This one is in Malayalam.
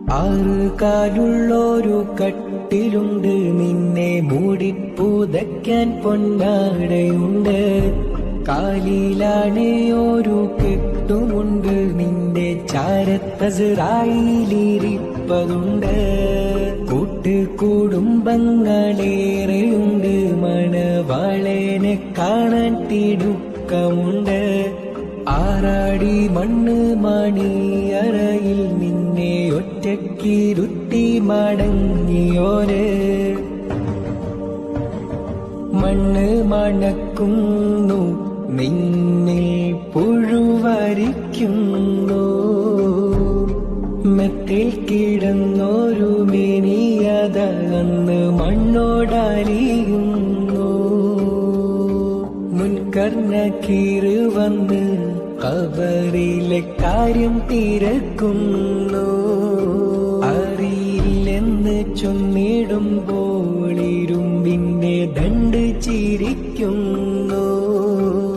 ആറ് കാലുള്ളൊരു കട്ടിലുണ്ട് നിന്നെ മൂടിപ്പൂതയ്ക്കാൻ പൊന്നാടയുണ്ട്. കാലിലാണ് ഒരു കെട്ടുമുണ്ട് നിന്റെ ചാരത്തസറായിലിരിപ്പതുണ്ട്. കൂട്ടുകുടുംബങ്ങളേറെയുണ്ട് കുടുംബങ്ങളേറെയുണ്ട് മണവാളനെ കാണാൻ തിടുക്കമുണ്ട്. ആറാടി മണ്ണ് മണിയറയിൽ ഒറ്റക്കിരുത്തി മടങ്ങിയോര്. മണ്ണ് മണക്കുന്നു നിന്നിൽ പുഴുവരിക്കുന്നു. മെത്തിൽ കിടന്നൊരു മിനിയതന്ന് മണ്ണോടലിയുന്നു മുൻകർണ കീറ് വന്ന് കബറിലെ കാര്യം തിരക്കുന്നു. അറിയില്ലെന്ന് ചൊന്നിടുമ്പോൾ ഇരുമ്പിന്റെ ദണ്ട് ചിരിക്കുന്നു.